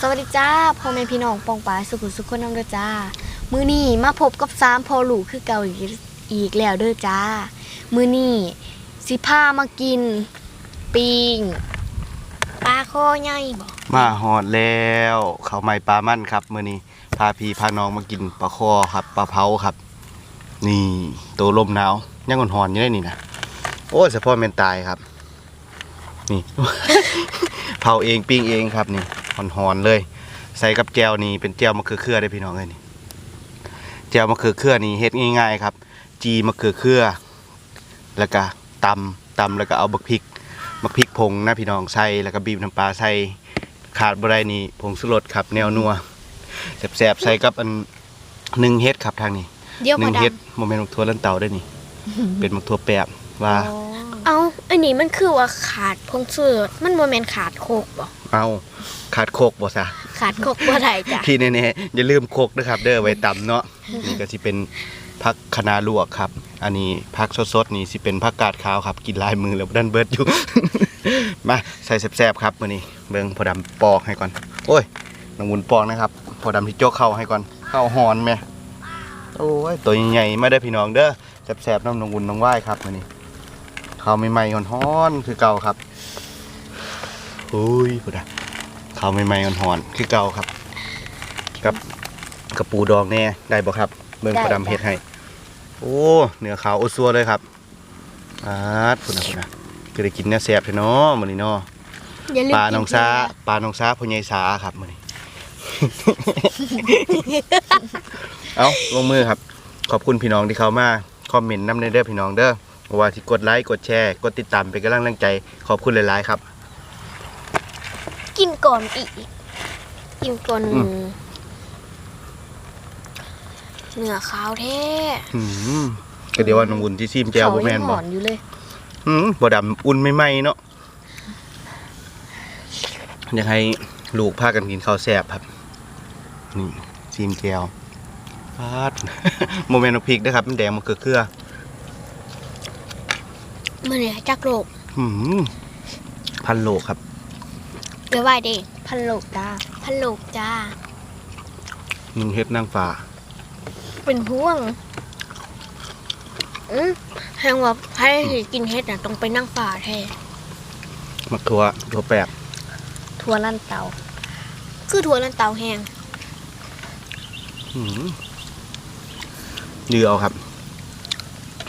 สวัสดีจ้าพ่อแม่พี่น้องปองปายสุขุสุขคนน้ำเด้อจ้า มือนี้มาพบกับสามพอหลูกคือเก่าอีกแล้วเด้อจ้า มือนี้สิพามากินปิงปลาคอใหญ่บ่มาหอดแล้วเขาวใหม่ปลามั่นครับมื้อนี้พาพี่พาน้องมากินปลาคอครับปลาเผาครับ นี่ตัวลมหนาวยังหอนๆอยู่ได้นี่นะโอ้สะพ่อแม่นตายครับ นี่ เผาเองปิ้งเองครับนี่ หอนๆเลย ใส่กับแจวนี่เป็นแจวมะเขือเครือได้อพี่น้องเลยนี่แจวมะเขือเครือนี่เฮ็ดง่ายๆครับ จีมะเขือเครือ แล้วก็ตำตำแล้วก็เอาบักพริกบักพริกผงนะพี่น้องใส่แล้วก็บีบน้ำปลาใส่ขาดบ่ได้นี่ผงสุรสครับแนวนัวแสบๆใส่กับอันหนึ่งเฮ็ดครับทางนี้เดี๋ยวหพนึ่องเฮ็ดดำโมเมนต์มักทั่วลันเตาได้นี่ เป็นมักทั่วแปบว่า เอาอันนี้มันคือว่าขาดพงเสือมันโมเมนขาดโคกบ่ เอาขาดโคกบ่ซะขาดโคกบ่ได้จ้ะพี่แน่ๆอย่าลืมโคกนะครับ เด้อไว้ตำเนาะนี่ก็สิเป็นผักคะน้าลวกครับ อันนี้ผักสดๆนี่สิเป็นผักกาดขาวครับ กินลายมือแล้วดันเบิดอยู่ มาใส่แซ่บๆครับมื้อนี้เบิ่งพอดำปอกให้ก่อน โอ้ยน้องวุ้นปอกนะครับ พอดำที่โจกเข้าให้ก่อนเข้าหอนแม่โอ้ยตัวใหญ่ๆมาได้อพี่น้องเด้อแซ่บๆน้ำน้องวุ้นน้องว่ายครับมื้อนี้ข้าวใหม่ๆฮ้อนๆคือเก่าครับ อุ้ยพุดะข้าวใหม่ๆฮ้อนๆคือเก่าครับกับกระปูดองแน่ได้บ่ครับ เบิ่งพอดำเฮ็ดให้ โอ้เนื้อขาวอุซัวเลยครับอาดพุ่นนะพุ่นนะคือได้กินเนื้อแซ่บแท้เนาะมื้อนี้เนาะอย่าลืมปลากิน้องซาปลาน้องซาพ่อใหญ่สาครับมื้อนี้ เอาลงมือครับ ขอบคุณพี่น้องที่เข้ามาคอมเมนต์นำในเด้อพี่น้องเด้อบ่ว่าที่กดไลค์กดแชร์ กดติดตามเป็นกำลังใจ ขอบคุณหลายๆครับ กินก่อนอีกกินก่อนอืม เนื้อขาวแท้อืมก็เดี๋ยวว่าน้องวุ่นที่ซิมแจวบ่แม่นเขายังหบ่อนอยู่เลย อืมบ่ดำอุ่นไม่ไหมเนาะอยากให้ลูกพากันกินข้าวแซ่บครับ นี่ซีมแก้วพาด โมเมนต์พริกนะครับมันแดงมันเกลือเกลือมื่อนี้จักโลกหืมพันโลครับ เดี๋ยวไหวเด้พันโลกจ้าพันโลกจ้า หนึ่งเฮ็ดนางฟ้าเป็นห่วง อืมแหงว่าใครสิกินเฮ็ดน่ะต้องไปนั่งฝ่าแท้มักทัวทัวแปบทัวลั่นเตา คือทัวลั่นเตาแหงหืมยือเอาครับ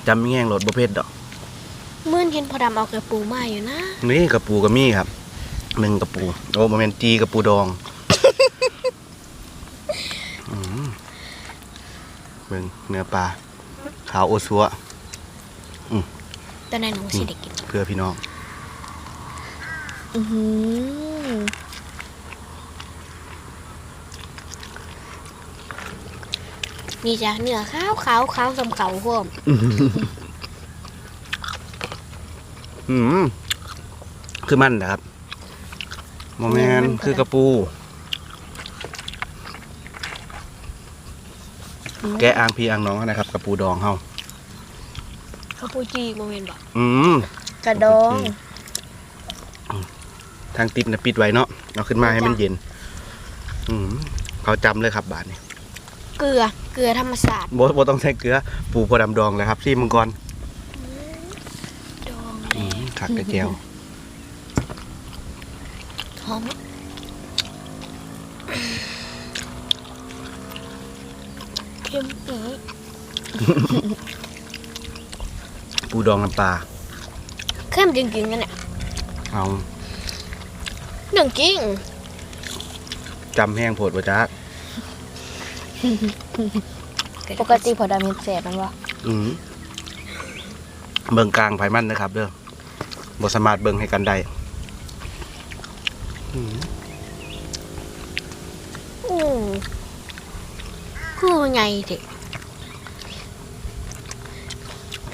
จำไม่แง่งโหลดบ่เพ็ดดอกเมื่อนเห็นพอดำเอากระปูมาอยู่นะ นี่กระปูกระมี่ครับ หนึ่งกระปู โอ้โมเมนจีกระปูดองอืมเบิ่งเนื้อปลาขาวโอซัวตอนนั้นหนูสิได้กินเพื่อพี่น้องอือหือนี่จ้ะเนื้อขาวขาวขาวสำเขาพวกอืมคือมันนะครับ โมเมนคือกระปู แกะอ่างพี่อ่างน้องนะครับ กระปูดองเฮาคาปูจีโมเมนต์บอกอืมกระดอง ทางติดนะปิดไว้เนาะเอาขึ้นมาให้มันเย็น อืมเขาจำเลยครับบาทนี้เกลือ เกลือธรรมศาสตร์โบโบต้องใช้เกลือ ปูพอดำดองเลยครับซี่มังกรดองอืมขักกระเจียว หอมเค็มปีปูดองน้ำปลาเข้มจริงๆกันเนี่ยเอาเรื่องจริงจำแห้งโผดบ่จ้าปกติพอดามีแสบมันวะอืมเบิ่งกลางไผมันนะครับ เด้อบ่สามารถเบิ่งให้กันได้ อืมอืมคือไงเถอะ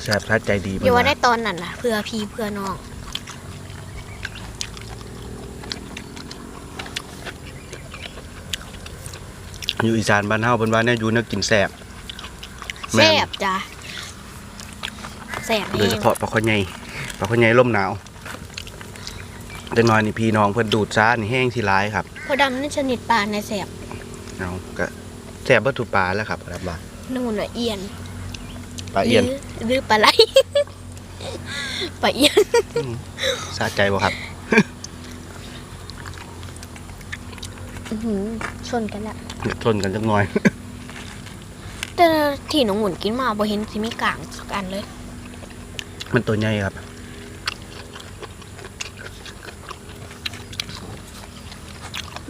แซ่บทัดใจดีอย่าว่าเบิ่งได้นะตอนนั้นนะเพื่อพี่เพื่อน้อง อยู่อีสานบ้านเฮาเพิ่นว่าเนี่ยอยู่แนวกินแซ่บแสแม่นบจ้ะแสบโดยเอเฉงพาะปลาข้อใหญ่ปลาข้อใหญ่ลมหนาว เด็กน้อยนี่พี่น้องเพิ่นดูดซ่านี่แห้งที่ร้ายครับพอดำนี่ชนิดปลาในแสบเอาก็แซ่บเบิดทุกปลาแล้วครับครับว่านู่นน่ะเอียนปลาเอียนหรือหรือปลาไหล ปลาเอียนสะใจบ่ครับ อื้อหือชนกันละเดี๋ยวทนกันจักหน่อย แต่ที่น้องหมุนกินมาบ่เห็นสิมีกลางสักอันเลย มันตัวใหญ่ครับ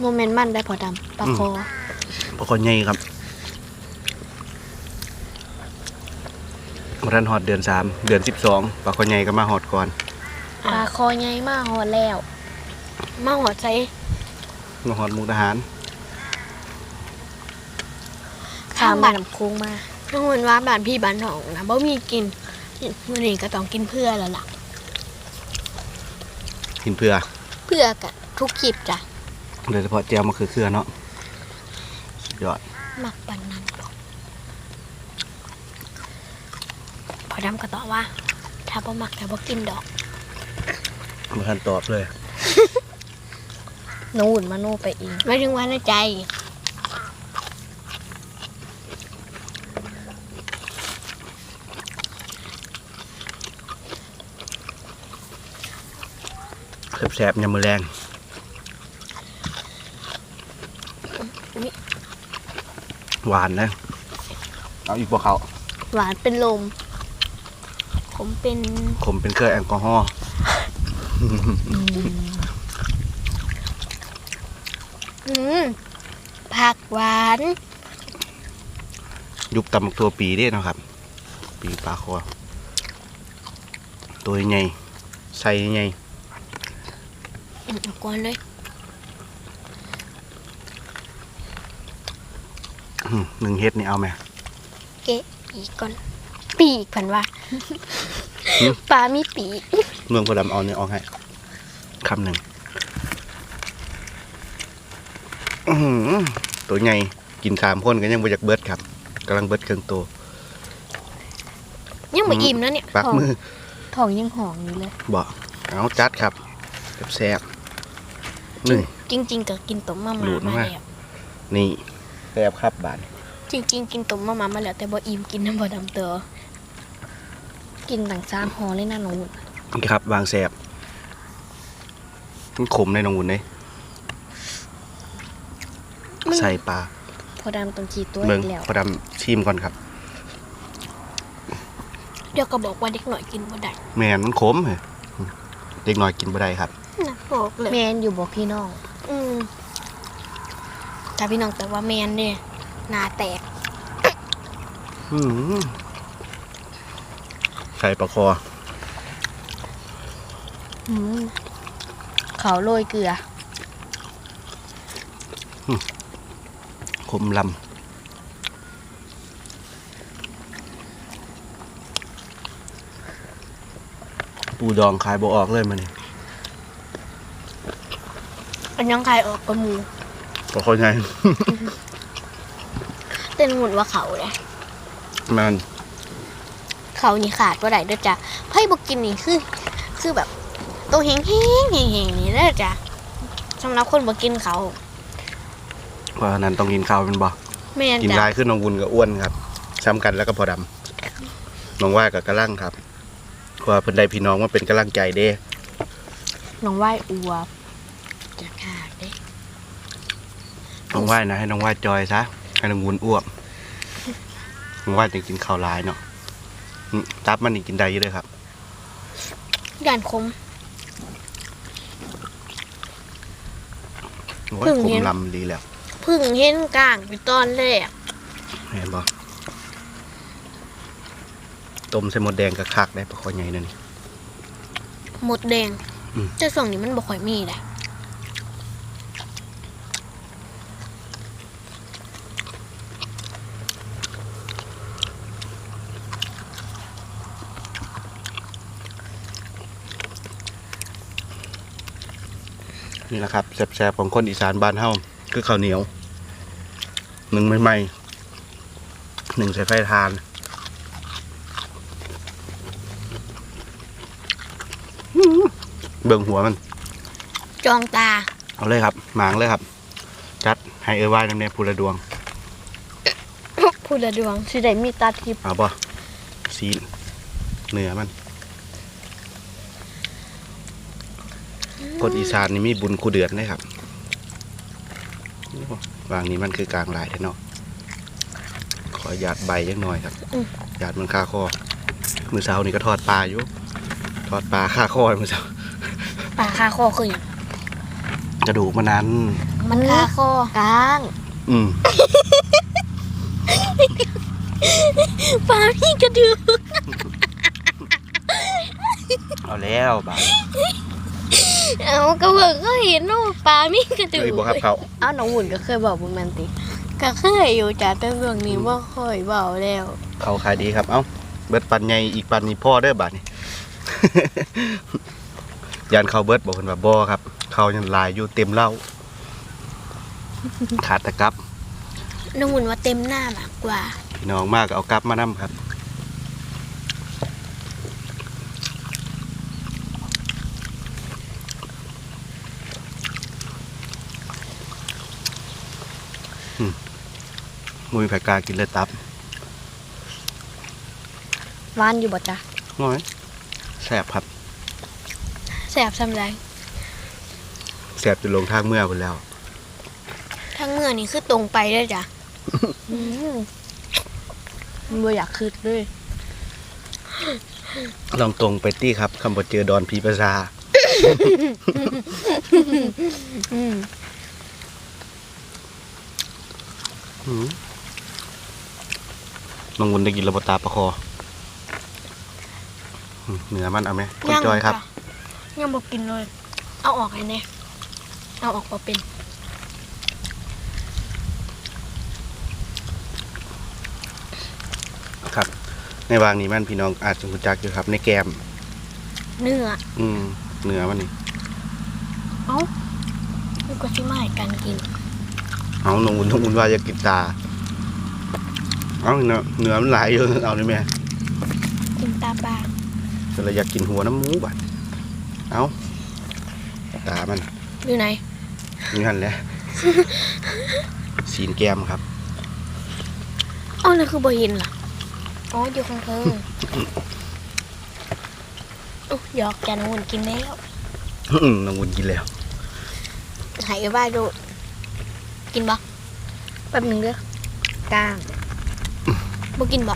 โมเมนต์มันได้พอดำปลาคอปลาคอใหญ่ครับวันนั้นฮอดเดือนสามเดือนสิบสองปลาคอใหญ่ก็มาฮอดก่อนปลาคอใหญ่มากหอดแล้ว มาหอดใส่มาฮอดมุกดาหารข้ามบ้านน้ำโค้งมาน้องหมุนว่าบ้านพี่บ้านน้องนะบ่มีกินมื้อนี้ก็ต้องกินเพื่อแล้วล่ะหินเพื่อ เพื่อกับทุกคลิปจ้ะ โดยเฉพาะแจวมะเขือเขือเนาะสุดยอดหมักปันนั้นพอดำก็ตอบว่า ถ้าบ่หมักถ้าบ่กินดอกมาทันตอบเลยน้องหุ่นมาโน่ไปเองไม่ถึงว่าในใจ แสบๆยำมือแรง หวานนะเอาอีกบ่เขาหวานเป็นลม ผมเป็นขมเป็นเครื่องแอลกอฮอล์อืมผักหวาน ยุบตำบักตัวปีเด้เนาะครับ ปีปลาคอตัวใหญ่ใส่ใหญ่ อืมเอาก่อนเลย อื้อ หนึ่งเฮ็ดนี่เอาไหมเกะปีกก่อน ปีกผันว่าหืมปลามีปีกเมืองพอดำเอาเนี่ยออกให้คำหนึ่งอื้อหือตัวใหญ่กินสามคนก็ยังบ่อยากเบิดครับกำลังเบิดเครื่องตัวยังไม่อิ่มนะเนี่ยปักมือท้องยังหอมอยู่เลยบ่เอาจัดครับแซ่บๆนี่จริงๆก็กินต้มมาดูม่าดมามาแล้วนี่ แซ่บครับบาดจริงๆกินต้มมาม่ามาแล้วแต่บ่อิ่มกินน้ำบ่ดำเตอกินต่างซามหอเลยนะน้องหุ่นนี่ครับวางแซ่บมันขมในนองอุ่นเลยใส่ปลาพอดำต้องขีดตัวเบิ่งอีกแล้วพอดำชิมก่อนครับ เดี๋ยวก็บอกว่าเด็กหน่อยกินบ่ได้แม่นมันขมเหรอเด็กน้อยกินบ่ได้ครับนะบอกเลยแมนอยู่บอกพี่น้อง อืม ถ้าพี่น้องแต่ว่าแมนเนี่ยหนาแตกอื้อหือใส่ปลาคออืมเขาโรยเกลือขมลำปูดองขายบ่ออกเลยมันนี่อันยังใครออกกระมู ปลาคอใหญ่เต้นหมุนว่าเขาเลยมันเขานี่ขาดว่าได้เด้อจ้ะไพ่บอกกินนี่คือ คือแบบตัวแห้งแห้งแห้งแห้งๆนี่เด้อจ้ะสำหรับคนบอกกินเขาเพราะฉะนั้นต้องกินข้าวเป็นบ่แม่นกินจ้ะลายขึ้นน้องวุนกับอ้วนครับซ้ำกันแล้วก็พอดำน้องว่ากับกระลังครับเพราะว่าเพิ่นได้พี่น้องมาเป็นกำลังใจเด้ น้องไหว้อวบจะขาดเด้ น้องว่านะให้น้องว่าจอยซะให้น้องวุนอ้วกน้องว่าจะกินข้าวหลายเนาะอืมตับมันนี่กินได้เยอะเลยครับด่านคม โอ้ยเพิ่งผมเห็น ลำดีแล้วเพึ่งเห็นกลางไปตอนแรกเห็นบ่ต้มใส่หมดแดงกับคักได้ปลาคอใหญ่นั่น หมดแดงอืม แต่ส่วนนี้มันบ่ค่อยมีเลย นี่แหละครับแซ่บๆของคนอีสานบ้านเฮาคือข้าวเหนียวหนึ่งใหม่ๆหนึ่งใส่ไฟทานอื้อเบิ่งหัวมัน จองตา เอาเลยครับ หมางเลยครับ จัดให้เออว่าน้ำเนยพูละดวงพูดละดวงสิได้มีตาทิพย์เอาป่ะซีนเนื้อมัน คนอีสานนี่มีบุญคูเดือนเลยครับโอ้วางนี้มันคือกลางลายแท้เนาะขอหยาดใบยังหน่อยครับหยาดมันคาคอมือเช้านี่ก็ทอดปลาอยู่ทอดปลาคาคอมือเช้าปลาคาคอคือหยังกระดูกมันนั้น มันคาคอกลาง อืมปลาพี่กระดือเอาแล้วบาด เอากระเบิกก็เห็นว่าปลามีกระดืเลยบอกครับเขาอ้าวน้องหุ่นก็เคยบอกบุญแมนติก็เคยอยู่จ้ะแต่เรื่องนี้ว่าค่อยเบาแล้วเขาขายดีครับ เอ้าเบิดปันใหญ่อีกปันนี้พ่อเด้อบาดนี่ ยานเขาเบิดบอกเพิ่นว่าบ่ครับ เขายังหลายอยู่เต็มเหล้าขาดแตะกับน้องหุ่นว่าเต็มหน้ามากกว่า พี่น้องมากเอากับมานํครับ มุยแผกล้ากินเลยตับหวานอยู่บ่จ้ะน้อยแซ่บครับแสบสำไรแซ่บจนลงทางเมื่อพุ่นแล้วทั้งเมื่อนี่คือตรงไปด้วยจ้ะบ่อยากคืดเลยลองตรงไปตี้ครับคำบทเจอดอนพีประชาอืมหืม น้องวุ้นได้กินระบตาประคออืมเนื้อมันเอาไหมคุณจอยครับยังบอกกินเลย เอาออกไงเนี่ยเอาออกมาเป็นครับ ในวางนี้มันพี่น้องอาจจะรู้จักอยู่ครับ ในแกม เนื้ออืมเนื้อมันนี่เอ้ามันก็ชิมาให้กันกิน เอาน้องวุ้นน้องวุ้นว่าอยากกินตา เอาเนื้อเนื้อมันหลายเยอะเอาเลยแม่กินตาปลาก็เลยอยากกินหัวน้ำหมูบัดเอาตามันอยู่ไหนนี่หันแหละสีนแกมครับเอ้านั่นคือบ่เห็นเหรออ๋ออยู่ข้างเทิงอุ๊ยหยอกแกน้องหุ่นกินแล้วอืมน้องวุ้นกินแล้วหายบ้าดูกินบ่แป๊บหนึงเด้อกลาง บ่กินบ่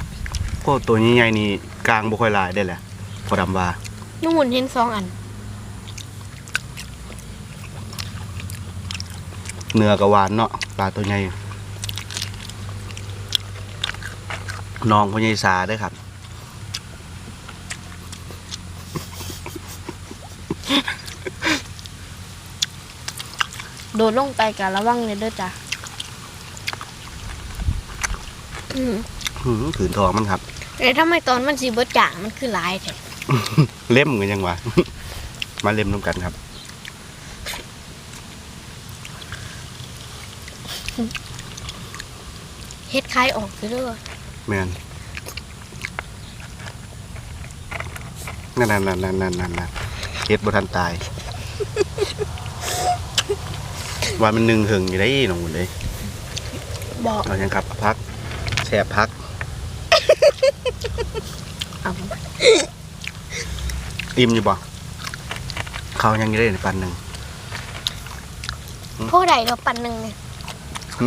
พวกตัวใหญ่ๆนี่กลางบ่ค่อยหลายได้แหละพอดำว่าน้องหุ่นเห็นสองอัน เนื้อกับหวานเนาะปลาตัวใหญ่น้องพญายสาเด้วยครับ โดดลงไปกันระวังเลยเด้อจ้ะอืม หืมขืนทองมันครับเอ้ยทำไมตอนมันสีบจ่างมันคือหลายแท้เล่มกันยังวะ มาเล่มน้ำกันครับ เฮ็ดคล้ายออกไปเด้อแมนนั่นนั่นนั่นนั่นนั่นนั่นนั่นเฮ็ดบ่ทันตายว่ามันหนึ่งหึงอยู่ได้น้องหมดเลยบอก เอายังครับพักแช่พัก เอาอิ่มอยู่บ่เขายังอยู่ได้ในปันหนึ่ง พวกใดเราปันหนึ่งเนี่ยหึ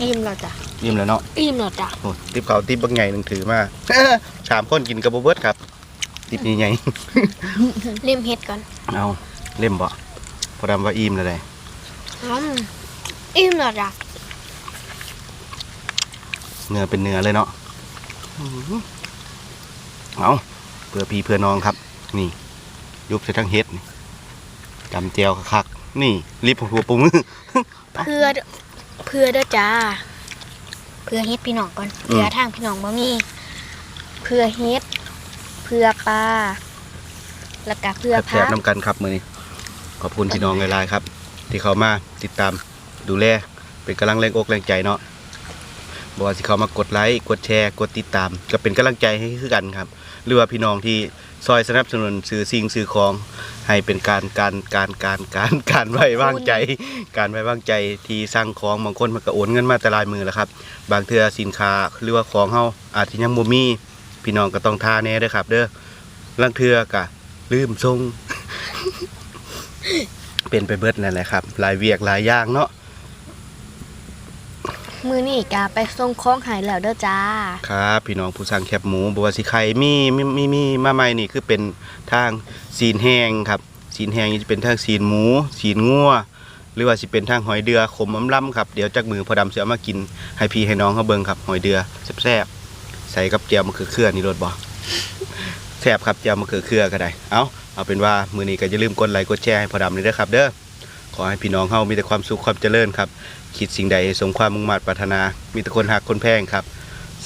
อิ่มแล้วจ้ะอิ่มแล้วเนาะอิ่มแล้วจ้ะโอ้ติบเขาติบบางไงหนึ่งถือมา สามคนกินกระบเบิดครับ ติบใหญ่เล่มเฮ็ดก่อนๆเอาเล่มบ่พอดำว่าอิ่มแล้วเลยอืมอิ่มแล้วจ้ะเนื้อเป็นเนื้อเลยเนาะอื้อหือ เอาเพื่อพี่เพื่อน้องครับ นี่ ยุบใส่ทั้งเฮ็ดนี่จำเจียวคักๆนี่รีบหัวปูมือเพื่อเด้อเพื่อเด้อจ้า เพื่อเฮ็ดพี่น้องก่อนเพื่อทางพี่น้องบ่มี เพื่อเฮ็ด เพื่อปลาแล้วก็เพื่อแซ่พับกๆน้ำกันครับมือนี้ขอบคุณพี่น้องหลายๆครับ ที่เขามาติดตามดูแลเป็นกำลังแรงอกแรงใจเนาะบอกว่าสิเขามากดไลค์กดแชร์ กดติดตาม ก็เป็นกำลังใจให้คือกันครับ หรือว่าพี่น้องที่ซอยสนับสนุนซื้อสิ่งซื้อของให้เป็นการการการการการการไว้วางใจ การไว้วางใจที่สร้างของบางคนมันก็โอนเงินมาแต่ลายมือแล้วครับ บางเทื่อสินค้าหรือว่าของเฮาอาจจะยังบ่มี พี่น้องก็ต้องทาแน่เด้อครับ เด้อลางเทื่อก็ลืมส่งเป็นไปเบิดนั่นแหละครับหลายเวียกหลายอย่างเนาะ มือนี่กาไปส่งของหายแล้วเด้อจ้า ครับพี่น้องผู้สั่งแคบหมูบัวสิไข่มีมีมีมีมาใหม่นี่คือเป็นทางซีนแห้งครับซีนแห้งนี่จะเป็นทางซีนหมูซีนงัวหรือว่าสิเป็นทางหอยเดือขมอำลำครับเดี๋ยวจากมือพอดำเสิเอมากินให้พี่ให้น้องเขาเบิ่งครับหอยเดือแซ่บๆใส่กับเจียวมะเขือเครือนี่รสบ่แซ่บครับเจียวมะเขือเครือก็ได้เอาเอาเป็นว่ามือนี้ก็อย่าลืมกดไลค์กดแชร์ให้พอดำเลยเด้อครับ เด้อขอให้พี่น้องเฮามีแต่ความสุขความเจริญครับ คิดสิ่งใดสมความมุ่งมั่นปรารถนา มีแต่คนหักคนแพงครับ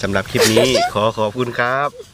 สำหรับคลิปนี้ขอขอบคุณครับ